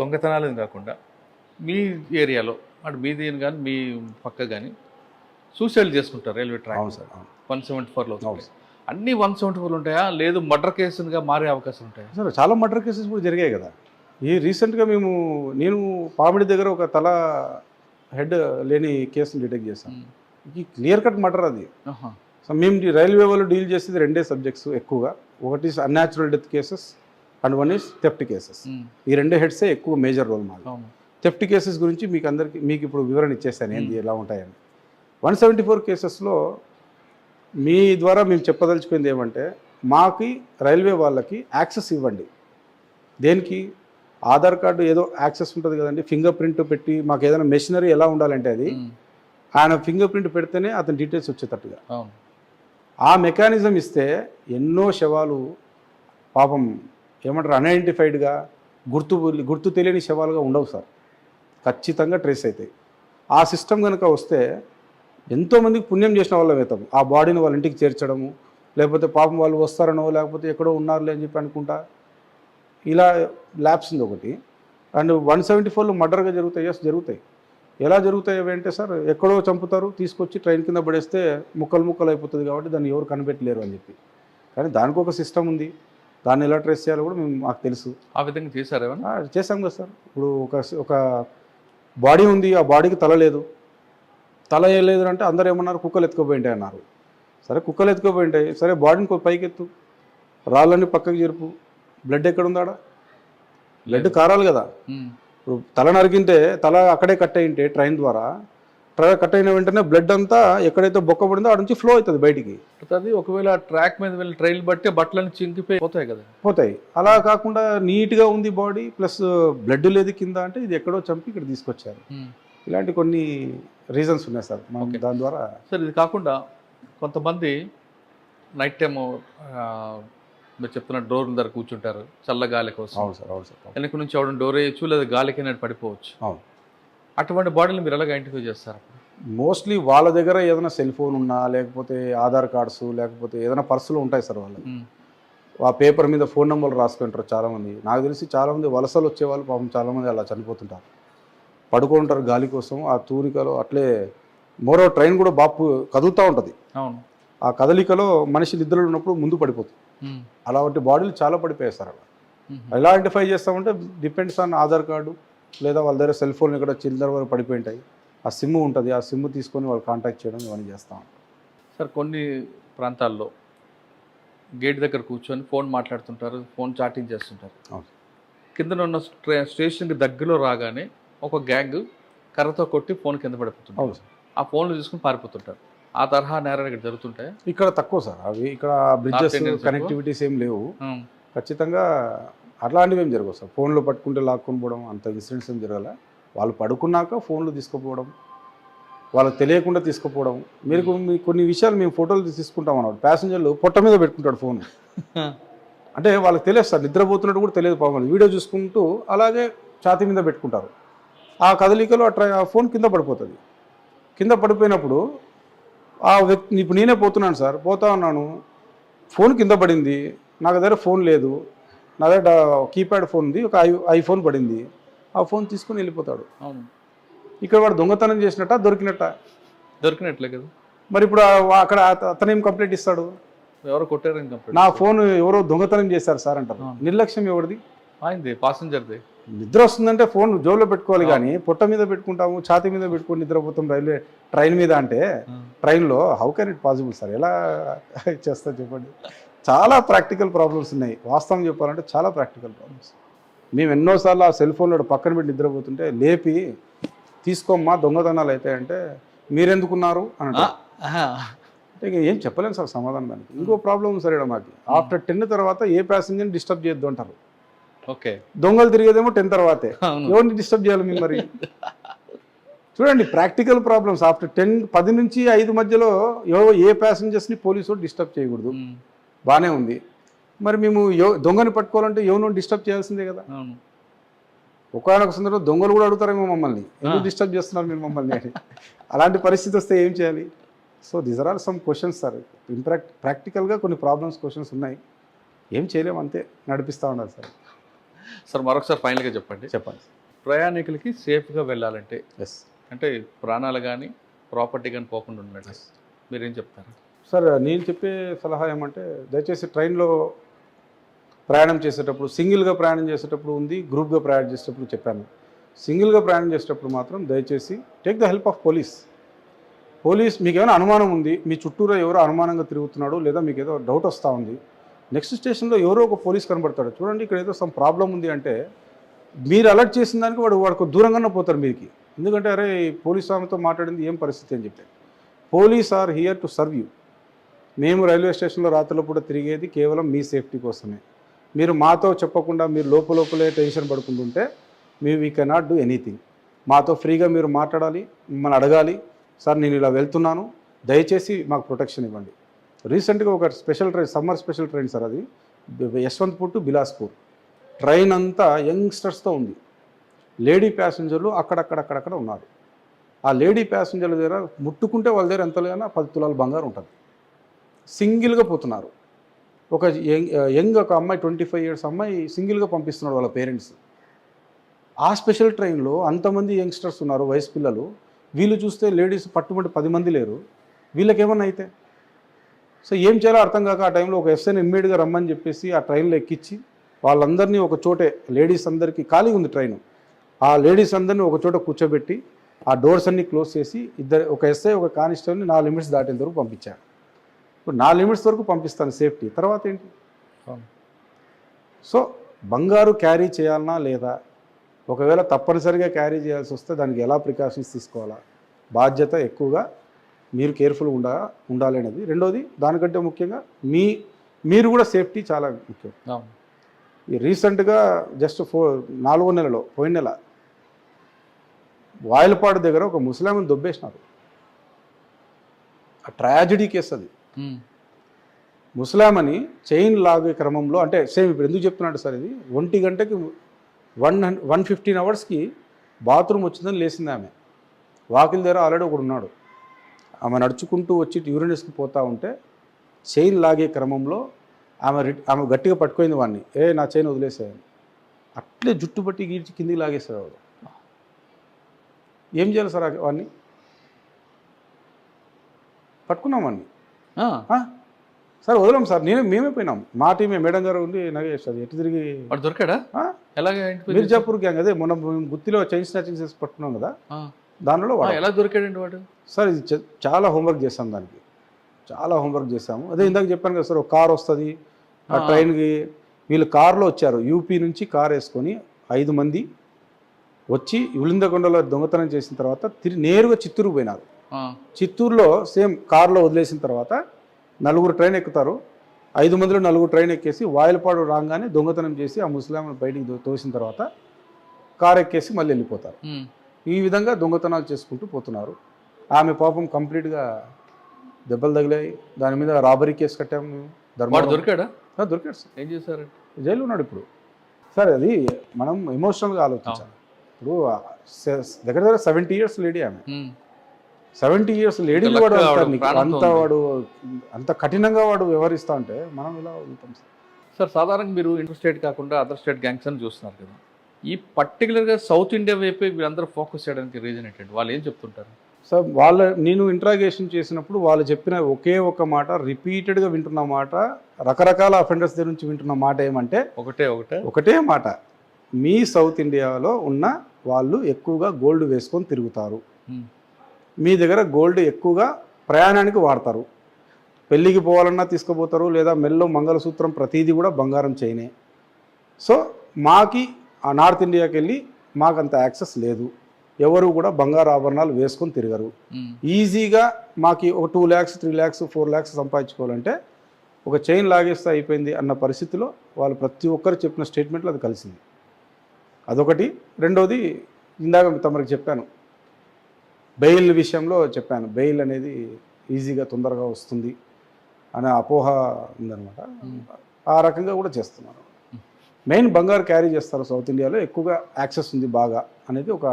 దొంగతనాలు కాకుండా మీ ఏరియాలో అటు మీది కానీ మీ పక్క కానీ సూసైడ్ చేసుకుంటారు రైల్వే ట్రాక్. అవును సార్ వన్ సెవెంటీ ఫోర్లో అన్ని వన్ సెవెంటీ ఫోర్ ఉంటాయా? లేదు మర్డర్ కేసుగా మారే అవకాశం ఉంటాయా? సార్ చాలా మర్డర్ కేసెస్ కూడా జరిగాయి కదా. ఈ రీసెంట్గా మేము నేను పామిడి దగ్గర ఒక తల హెడ్ లేని కేసును డిటెక్ట్ చేశాను. ఈ క్లియర్ కట్ మర్డర్ అది. సో మేము రైల్వే వాళ్ళు డీల్ చేసేది రెండే సబ్జెక్ట్స్ ఎక్కువగా. ఒకటి unnatural death cases and one is theft cases. ఈ రెండే హెడ్సే ఎక్కువ మేజర్ రోల్ మాది థెఫ్ట్ కేసెస్ గురించి మీకు అందరికి మీకు ఇప్పుడు వివరణ ఇచ్చేసాను ఏంది ఎలా ఉంటాయని. వన్ సెవెంటీ ఫోర్ కేసెస్లో మీ ద్వారా మేము చెప్పదలుచుకుంది ఏమంటే మాకి రైల్వే వాళ్ళకి యాక్సెస్ ఇవ్వండి. దేనికి? ఆధార్ కార్డు ఏదో యాక్సెస్ ఉంటుంది కదండి ఫింగర్ ప్రింట్ పెట్టి మాకు ఏదైనా మెషినరీ ఎలా ఉండాలంటే అది ఉమ్. ఆయన ఫింగర్ ప్రింట్ పెడితేనే అతని డీటెయిల్స్ వచ్చేటట్టుగా. ఆ మెకానిజం ఇస్తే ఎన్నో శవాలు పాపం ఏమంటారు అన్ఐడెంటిఫైడ్గా గుర్తు గుర్తు తెలియని శవాలుగా ఉండవు సార్. ఖచ్చితంగా ట్రేస్ అవుతాయి. ఆ సిస్టమ్ కనుక వస్తే ఎంతోమందికి పుణ్యం చేసిన వాళ్ళం అవుతాం ఆ బాడీని వాళ్ళ ఇంటికి చేర్చడము లేకపోతే పాపం వాళ్ళు వస్తారనో లేకపోతే ఎక్కడో ఉన్నారులే అని చెప్పి అనుకుంటా ఇలా ల్యాబ్స్ ఉంది ఒకటి. అండ్ వన్ సెవెంటీ ఫోర్లో మర్డర్గా జరుగుతాయి ఎస్ జరుగుతాయి. ఎలా జరుగుతాయి అంటే సార్ ఎక్కడో చంపుతారు తీసుకొచ్చి ట్రైన్ కింద పడేస్తే ముక్కలు ముక్కలు అయిపోతుంది కాబట్టి దాన్ని ఎవరు కనిపెట్టలేరు అని చెప్పి. కానీ దానికి ఒక సిస్టమ్ ఉంది. దాన్ని ఎలా ట్రేస్ చేయాలో కూడా మేము మాకు తెలుసు. ఆ విధంగా చేశారేమన్నా ఆ, చేసాం కదా సార్. ఇప్పుడు ఒక ఒక బాడీ ఉంది ఆ బాడీకి తల లేదు. తల ఏ లేదు అంటే అందరు ఏమన్నారు? కుక్కలు ఎత్తుకుపోయింటాయి అన్నారు. సరే కుక్కలు ఎత్తుకుపోయింటాయి సరే బాడీని పైకి ఎత్తు రాళ్ళని పక్కకి జరుపు బ్లడ్ ఎక్కడ ఉందాడా బ్లడ్ కారాలి కదా. ఇప్పుడు తల నరికింటే తల అక్కడే కట్ అయింటే ట్రైన్ ద్వారా ట్రైన్ కట్ అయిన వెంటనే బ్లడ్ అంతా ఎక్కడైతే బొక్క పడిందో ఆడ నుంచి ఫ్లో అవుతుంది బయటికి. అది ఒకవేళ ట్రాక్ మీద వెళ్ళి ట్రైన్ బట్టి బట్టలన్నీ చింకిపోయి పోతాయి కదా. పోతాయి. అలా కాకుండా నీట్గా ఉంది బాడీ ప్లస్ బ్లడ్ లేదు కింద అంటే ఇది ఎక్కడో చంపి ఇక్కడ తీసుకొచ్చారు. ఇలాంటి కొన్ని రీజన్స్ ఉన్నాయి సార్. మనం Okay. దాని ద్వారా సార్ ఇది కాకుండా కొంతమంది నైట్ టైం మీరు చెప్తున్న డోర్ దగ్గర కూర్చుంటారు చల్ల గాలి కోసం. అవును సార్ అవును సార్. వెనక నుంచి అవడం డోర్ వేయచ్చు లేదా గాలికి పడిపోవచ్చు. అవును. అటువంటి బాడీలు మీరు ఎలాగ ఐడెంటిఫై చేస్తారు మోస్ట్లీ వాళ్ళ దగ్గర ఏదైనా సెల్ ఫోన్ ఉన్నా లేకపోతే ఆధార్ కార్డ్స్ లేకపోతే ఏదైనా పర్సులు ఉంటాయి సార్ వాళ్ళకి. ఉమ్. ఆ పేపర్ మీద ఫోన్ నెంబర్లు రాసుకుంటారు చాలామంది. నాకు తెలిసి చాలామంది వలసలు వచ్చే వాళ్ళు పాపం చాలామంది అలా చనిపోతుంటారు. పడుకుంటారు గాలి కోసం ఆ తూనికలో అట్లే మరో ట్రైన్ కూడా బాపు కదులుతూ ఉంటుంది. అవును. ఆ కదలికలో మనిషి నిద్రలో ఉన్నప్పుడు ముందు పడిపోతుంది. అలాంటి బాడీలు చాలా పడిపోయాయి సార్ అలా. ఎలా ఐడెంటిఫై చేస్తామంటే డిపెండ్స్ ఆన్ ఆధార్ కార్డు లేదా వాళ్ళ దగ్గర సెల్ ఫోన్ ఇక్కడ చిల్లర వరకు పడిపోయి ఉంటాయి. ఆ సిమ్ ఉంటుంది ఆ సిమ్ తీసుకొని వాళ్ళు కాంటాక్ట్ చేయడం ఇవన్నీ చేస్తాం సార్ కొన్ని ప్రాంతాల్లో గేట్ దగ్గర కూర్చొని ఫోన్ మాట్లాడుతుంటారు ఫోన్ చాటింగ్ చేస్తుంటారు. కింద ఉన్న స్టేషన్కి దగ్గరలో రాగానే ఒక గ్యాంగ్ కర్రతో కొట్టి ఫోన్ కింద సార్. ఆ ఫోన్లు తీసుకుని పారిపోతుంటారు. ఆ తరహా నేరాలు ఇక్కడ జరుగుతుంటాయి? ఇక్కడ తక్కువ సార్ అవి ఇక్కడ బ్రిడ్జెస్? కనెక్టివిటీస్ ఏం లేవు. ఖచ్చితంగా అట్లాంటివి ఏం జరగవు సార్. ఫోన్లో పట్టుకుంటే లాక్కొని పోవడం అంత ఇన్సిడెంట్స్ ఏం జరగాల. వాళ్ళు పడుకున్నాక ఫోన్లు తీసుకుపోవడం వాళ్ళకి తెలియకుండా తీసుకుపోవడం. మీరు కొన్ని విషయాలు మేము ఫోటోలు తీసి తీసుకుంటాం అన్నాడు ప్యాసింజర్లు పొట్ట మీద పెట్టుకుంటాడు ఫోన్. అంటే వాళ్ళకి తెలియదు సార్. నిద్రపోతున్నట్టు కూడా తెలియదు పాపం వీడియో చూసుకుంటూ అలాగే ఛాతీ మీద పెట్టుకుంటారు. ఆ కదలికలో ట్రై ఆ ఫోన్ కింద పడిపోతుంది. కింద పడిపోయినప్పుడు ఆ వ్యక్తి ఇప్పుడు నేనే పోతున్నాను సార్. పోతా ఉన్నాను. ఫోన్ కింద పడింది. నాకు దగ్గర ఫోన్ లేదు. నా దగ్గర కీప్యాడ్ ఫోన్ ఉంది ఒక ఐ ఐఫోన్ పడింది. ఆ ఫోన్ తీసుకుని వెళ్ళిపోతాడు. అవును. ఇక్కడ వాడు దొంగతనం చేసినట్ట దొరికినట్ట? దొరికినట్లే కదా. మరి ఇప్పుడు ఆ- అక్కడ అత- అతనేం కంప్లైంట్ ఇస్తాడు? ఎవరో కొట్టారని కంప్లీట్? నా ఫోన్ ఎవరో దొంగతనం చేశారు సార్ అంటారు. అవును. నిర్లక్ష్యం ఎవరిది? అయింది పాసింజర్ది. నిద్ర వస్తుందంటే ఫోన్ జోబులో పెట్టుకోవాలి కానీ పొట్ట మీద పెట్టుకుంటాము ఛాతీ మీద పెట్టుకొని నిద్రపోతాం రైల్వే ట్రైన్ మీద అంటే ట్రైన్లో how can it possible sir? ఎలా చేస్తా చెప్పండి? చాలా ప్రాక్టికల్ ప్రాబ్లమ్స్ ఉన్నాయి. వాస్తవం చెప్పాలంటే చాలా ప్రాక్టికల్ ప్రాబ్లమ్స్. మేము ఎన్నోసార్లు ఆ సెల్ ఫోన్లో పక్కన పెట్టి నిద్రపోతుంటే లేపి తీసుకోమ్మా దొంగతనాలు అవుతాయంటే మీరెందుకున్నారు అని. అంటే ఇక ఏం చెప్పలేము సార్ సమాధానం దానికి. ఇంకో ప్రాబ్లం సార్ ఇక్కడ మాకు. ఆఫ్టర్ టెన్ తర్వాత ఏ ప్యాసింజర్ని డిస్టర్బ్ చేయొద్దు అంటారు. ఓకే. దొంగలు తిరిగేదేమో టెన్ తర్వాతే. ఎవరిని డిస్టర్బ్ చేయాలి మేము మరి? చూడండి ప్రాక్టికల్ ప్రాబ్లమ్స్ ఆఫ్టర్ టెన్ పది నుంచి ఐదు మధ్యలో ఏ ప్యాసింజర్స్ని పోలీసు డిస్టర్బ్ చేయకూడదు. బాగానే ఉంది. మరి మేము దొంగని పట్టుకోవాలంటే ఎవరినో డిస్టర్బ్ చేయాల్సిందే కదా. ఒకనొక సందర్భంలో దొంగలు కూడా అడుగుతారేమో మమ్మల్ని. ఎందుకు. డిస్టర్బ్ చేస్తున్నారు మీరు మమ్మల్ని అని. అలాంటి పరిస్థితి వస్తే ఏం చేయాలి? So these are all some questions sir ఇంప్రాక్ట్ ప్రాక్టికల్గా కొన్ని ప్రాబ్లమ్స్ క్వశ్చన్స్ ఉన్నాయి. ఏం చేయలేము అంతే నడిపిస్తూ ఉండాలి సార్ సార్ మరొకసారి ఫైనల్గా చెప్పండి. చెప్పండి ప్రయాణికులకి సేఫ్గా వెళ్ళాలంటే ఎస్ అంటే ప్రాణాలు కానీ ప్రాపర్టీ కానీ పోకుండా ఉండండి మీరేం చెప్తారు? సార్ నేను చెప్పే సలహా ఏమంటే దయచేసి ట్రైన్లో ప్రయాణం చేసేటప్పుడు సింగిల్గా ప్రయాణం చేసేటప్పుడు ఉంది గ్రూప్గా ప్రయాణం చేసేటప్పుడు చెప్పాను. సింగిల్గా ప్రయాణం చేసేటప్పుడు మాత్రం దయచేసి take the help of police police మీకు ఏమైనా అనుమానం ఉంది మీ చుట్టూరా ఎవరో అనుమానంగా తిరుగుతున్నాడు లేదా మీకు ఏదో డౌట్ వస్తూ ఉంది నెక్స్ట్ స్టేషన్లో ఎవరో ఒక పోలీస్ కనబడతాడు చూడండి ఇక్కడ ఏదో సమ్ ప్రాబ్లం ఉంది అంటే మీరు అలర్ట్ చేసిన దానికి వాడు వాడికి దూరంగానే పోతారు మీరికి ఎందుకంటే అరే పోలీస్ ఆమెతో మాట్లాడింది ఏం పరిస్థితి అని చెప్పి. Police are here to serve you మేము రైల్వే స్టేషన్లో రాత్రులు కూడా తిరిగేది కేవలం మీ సేఫ్టీ కోసమే. మీరు మాతో చెప్పకుండా మీరు లోపలోపలే టెన్షన్ పడుకుంటుంటే మీ వీ కెనాట్ డూ ఎనీథింగ్ మాతో ఫ్రీగా మీరు మాట్లాడాలి మిమ్మల్ని అడగాలి. సార్ నేను ఇలా వెళ్తున్నాను. దయచేసి మాకు ప్రొటెక్షన్ ఇవ్వండి. రీసెంట్గా ఒక special train summer special train sir అది. యశ్వంత్పూర్ టు బిలాస్పూర్. ట్రైన్ అంతా యంగ్స్టర్స్తో ఉంది. లేడీ ప్యాసింజర్లు అక్కడక్కడక్కడక్కడ ఉన్నారు. ఆ లేడీ ప్యాసింజర్ల దగ్గర ముట్టుకుంటే వాళ్ళ దగ్గర ఎంత లేదన్నా పది తులాల బంగారం ఉంటుంది. సింగిల్గా పోతున్నారు. ఒక యంగ్ ఒక అమ్మాయి ట్వంటీ ఫైవ్ ఇయర్స్ అమ్మాయి సింగిల్గా పంపిస్తున్నాడు వాళ్ళ పేరెంట్స్. ఆ స్పెషల్ ట్రైన్లో అంతమంది యంగ్స్టర్స్ ఉన్నారు వయసు పిల్లలు. వీళ్ళు చూస్తే లేడీస్ పట్టుబడి పది మంది లేరు. వీళ్ళకేమన్నా అయితే? సో ఏం చేయాలో అర్థం కాక ఆ టైంలో ఒక ఎస్ఎన్ ఇమ్మీడియట్గా రమ్మని చెప్పేసి ఆ ట్రైన్లో ఎక్కించి వాళ్ళందరినీ ఒక చోటే లేడీస్ అందరికీ ఖాళీ ఉంది ట్రైన్. ఆ లేడీస్ అందరినీ ఒక చోట కూర్చోబెట్టి ఆ డోర్స్ అన్ని క్లోజ్ చేసి ఇద్దరు ఒక ఎస్ఐ ఒక కానిస్టేబుల్ని నా లిమిట్స్ దాటిన వరకు పంపించాను నా లిమిట్స్ వరకు పంపిస్తాను సేఫ్టీ. తర్వాత ఏంటి? సో బంగారు క్యారీ చేయాలనా లేదా ఒకవేళ తప్పనిసరిగా క్యారీ చేయాల్సి వస్తే దానికి ఎలా ప్రికాషన్స్ తీసుకోవాలా? బాధ్యత ఎక్కువగా మీరు కేర్ఫుల్గా ఉండా ఉండాలి అనేది. రెండోది దానికంటే ముఖ్యంగా మీ మీరు కూడా సేఫ్టీ చాలా ముఖ్యం. ఈ రీసెంట్గా జస్ట్ ఫోర్ నాలుగో నెలలో పోయిన నెల వాయిలపాడు దగ్గర ఒక ముస్లాంని దొబ్బేసినారు. ఆ ట్రాజడీ కేసు అది. ముస్లామని చైన్ లాగే క్రమంలో అంటే సేమ్ ఇప్పుడు ఎందుకు చెప్తున్నాడు సార్ ఇది? ఒంటి గంటకి వన్ వన్ ఫిఫ్టీన్ అవర్స్కి బాత్రూమ్ వచ్చిందని లేచింది ఆమె. వాకిల దగ్గర ఆల్రెడీ ఒకడు ఉన్నాడు. ఆమె నడుచుకుంటూ వచ్చి యూరినస్కి పోతా ఉంటే చైన్ లాగే క్రమంలో ఆమె ఆమె గట్టిగా పట్టుకుంది వాడిని ఏ నా చైన్ వదిలేసేయని అట్లే జుట్టు పట్టి గీడ్చి కిందికి లాగేస్తాడు వాడు ఏం చేయాలి సార్ వాడిని పట్టుకున్నాం వాడిని సార్ వదలం సార్. నేనే మేమే పోయినాం. మా టీమే మేడం గారు ఉండి నగేష్ అది ఎటు తిరిగి? వాడు దొరికాడా? ఎలాగ మిర్జాపూర్ గ్యాంగ్ అదే మొన్న గుత్తిలో చైన్ స్నాచింగ్ చేసి పట్టుకున్నాం కదా. దానిలో వాడు. ఎలా దొరికాడండి వాడు? సార్ ఇది చాలా హోంవర్క్ చేసాం దానికి. చాలా హోంవర్క్ చేసాము అదే ఇందాక చెప్పాను కదా సార్ ఒక కార్ వస్తుంది. ఆ. ట్రైన్కి వీళ్ళు కార్లో వచ్చారు. యూపీ నుంచి కార్ వేసుకొని ఐదు మంది వచ్చి ఉలిందకొండలో దొంగతనం చేసిన తర్వాత తిరిగి నేరుగా చిత్తూరు పోయినారు. చిత్తూరులో సేమ్ కార్లో వదిలేసిన తర్వాత నలుగురు ట్రైన్ ఎక్కుతారు. ఐదు మందిలో నలుగురు ట్రైన్ ఎక్కేసి వాయిలపాడు రాగానే దొంగతనం చేసి ఆ ముస్లాంను బయటికి తోసిన తర్వాత కార్ ఎక్కేసి మళ్ళీ వెళ్ళిపోతారు. ఈ విధంగా దొంగతనాలు చేసుకుంటూ పోతున్నారు. ఆమె పాపం కంప్లీట్గా దెబ్బలు తగిలాయి. దాని మీద రాబరీ కేసు కట్టాము మేము. దొరికాడా? దొరికాడు సార్. ఏం చేశారు? జైలు ఉన్నాడు ఇప్పుడు. సార్ అది మనం ఎమోషనల్గా ఆలోచించాలి. ఇప్పుడు దగ్గర దగ్గర సెవెంటీ ఇయర్స్ లేడీ ఆమె. సెవెంటీ ఇయర్స్ లేడీ వాడు అంత వాడు అంత కఠినంగా వాడు వ్యవహరిస్తా ఉంటే మనం ఇలా ఉంటాం సార్. సార్ సాధారణంగా మీరు ఇంటర్ స్టేట్ కాకుండా అదర్ స్టేట్ గ్యాంగ్స్ అని చూస్తున్నారు కదా. ఈ పర్టికులర్గా సౌత్ ఇండియా వైపే వీళ్ళందరూ ఫోకస్ చేయడానికి రీజన్ ఏంటంటే వాళ్ళు ఏం చెప్తుంటారు? సో వాళ్ళ నేను ఇంట్రాగేషన్ చేసినప్పుడు వాళ్ళు చెప్పిన ఒకే ఒక మాట రిపీటెడ్గా వింటున్న మాట రకరకాల అఫెండర్స్ దగ్గర నుంచి వింటున్న మాట ఏమంటే ఒకటే ఒకటే. ఒకటే మాట. మీ సౌత్ ఇండియాలో ఉన్న వాళ్ళు ఎక్కువగా గోల్డ్ వేసుకొని తిరుగుతారు. మీ దగ్గర గోల్డ్ ఎక్కువగా ప్రయాణానికి వాడతారు. పెళ్ళికి పోవాలన్నా తీసుకుపోతారు లేదా మెల్లో మంగళసూత్రం ప్రతిదీ కూడా బంగారం చైనే. సో మాకి ఆ నార్త్ ఇండియాకి వెళ్ళి మాకు అంత యాక్సెస్ లేదు. ఎవరు కూడా బంగారు ఆభరణాలు వేసుకొని తిరగరు. ఈజీగా మాకి ఒక two lakhs three lakhs four lakhs సంపాదించుకోవాలంటే ఒక చైన్ లాగేస్తే అయిపోయింది అన్న పరిస్థితిలో వాళ్ళు ప్రతి ఒక్కరు చెప్పిన స్టేట్మెంట్లో అది కలిసింది. అదొకటి. రెండోది ఇందాక తమరికి చెప్పాను బెయిల్ విషయంలో చెప్పాను. బెయిల్ అనేది ఈజీగా తొందరగా వస్తుంది అనే అపోహ ఉందన్నమాట. ఆ రకంగా కూడా చేస్తున్నారు మెయిన్ బంగారు క్యారీ చేస్తారు సౌత్ ఇండియాలో ఎక్కువగా యాక్సెస్ ఉంది బాగా అనేది ఒక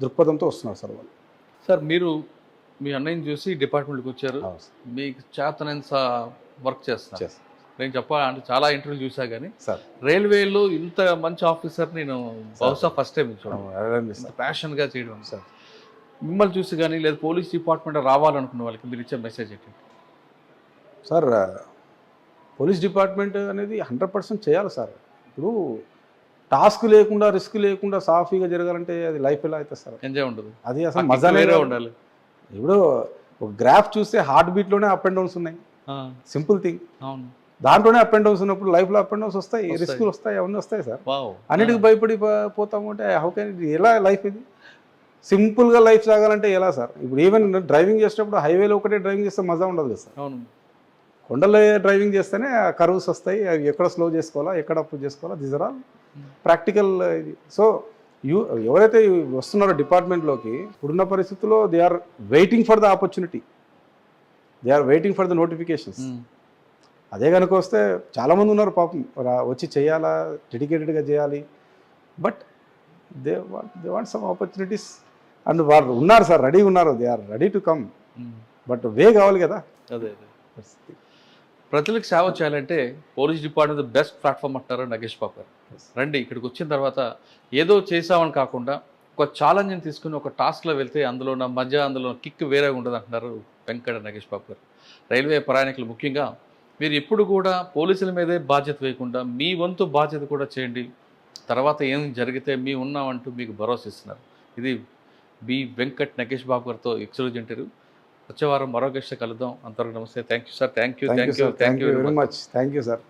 దృక్పథంతో వస్తున్నారు సార్ వాళ్ళు. సార్ మీరు మీ అన్నయ్యని చూసి డిపార్ట్మెంట్కి వచ్చారు. మీకు చేతనంత వర్క్ చేస్తారు. నేను చెప్పాలంటే చాలా ఇంటర్వ్యూ చూసా కానీ సార్. రైల్వేలో ఇంత మంచి ఆఫీసర్ నేను బహుశా ఫస్ట్ టైం చూడండి ప్యాషన్గా చేయడం. సార్. మిమ్మల్ని చూసి కానీ లేదా పోలీస్ డిపార్ట్మెంట్ రావాలనుకున్న వాళ్ళకి మీరు ఇచ్చే మెసేజ్ ఏంటి? సార్ పోలీస్ డిపార్ట్మెంట్ అనేది హండ్రెడ్ పర్సెంట్ చేయాలి సార్. ఇప్పుడు టాస్క్ లేకుండా రిస్క్ లేకుండా సాఫీగా జరగాలంటే అది లైఫ్ ఎలా అవుతుంది సార్? ఎంజాయ్ ఉండదు. అది అసలు మజానే. ఉండాలి. ఇప్పుడు ఒక గ్రాఫ్ చూస్తే హార్ట్ బీట్లోనే అప్ అండ్ డౌన్స్ ఉన్నాయి. Simple thing. అవును. దాంట్లోనే అప్ అండ్ డౌన్స్ ఉన్నప్పుడు లైఫ్లో అప్ అండ్ డౌన్స్ వస్తాయి. రిస్కులు వస్తాయి అవన్నీ వస్తాయి సార్. అన్నిటికి భయపడి పోతాము అంటే హౌ కెన్ ఎలా లైఫ్ ఇది? సింపుల్గా లైఫ్ సాగాలంటే ఎలా సార్? ఇప్పుడు ఈవెన్ డ్రైవింగ్ చేసేటప్పుడు హైవేలో ఒకటే డ్రైవింగ్ చేస్తే మజా ఉండదు కదా సార్. అవును. కొండలో డ్రైవింగ్ చేస్తేనే కర్వ్స్ వస్తాయి అవి ఎక్కడ స్లో చేసుకోవాలా ఎక్కడ అప్ చేసుకోవాలా దిస్ ఆర్ ఆల్ ప్రాక్టికల్ ఇది. సో యూ ఎవరైతే వస్తున్నారో డిపార్ట్మెంట్లోకి ఇప్పుడున్న పరిస్థితుల్లో they are waiting for the opportunity they are waiting for the notifications. అదే కనుక వస్తే చాలామంది ఉన్నారు పాపం వచ్చి చేయాలా డెడికేటెడ్గా చేయాలి. But they want they want some opportunities and వాళ్ళు ఉన్నారు సార్ రెడీ ఉన్నారు. They are ready to come. But way కావాలి కదా. అదే అదే. ప్రజలకు సేవ చేయాలంటే పోలీస్ డిపార్ట్మెంట్ బెస్ట్ ప్లాట్ఫామ్ అంటారు నగేష్ బాబు గారు. రండి ఇక్కడికి వచ్చిన తర్వాత ఏదో చేసామని కాకుండా ఒక ఛాలెంజ్ని తీసుకుని ఒక టాస్క్లో వెళ్తే అందులో ఉన్న మధ్య అందులో కిక్ వేరే ఉండదు అంటున్నారు వెంకట నగేష్ బాబు గారు. రైల్వే ప్రయాణికులు ముఖ్యంగా మీరు ఎప్పుడు కూడా పోలీసుల మీదే బాధ్యత వేయకుండా మీ వంతు బాధ్యత కూడా చేయండి. తర్వాత ఏం జరిగితే మీ ఉన్నామంటూ మీకు భరోసా ఇస్తున్నారు. ఇది బి వెంకట్ నగేష్ బాబు గారితో ఎక్స్క్లూజ్ ఇంటర్వ్యూ వచ్చే వారం మరో గెస్ట్ కలుద్దాం. అంతవరకు నమస్తే. Thank you sir. Thank you thank you thank you very much. Thank you sir.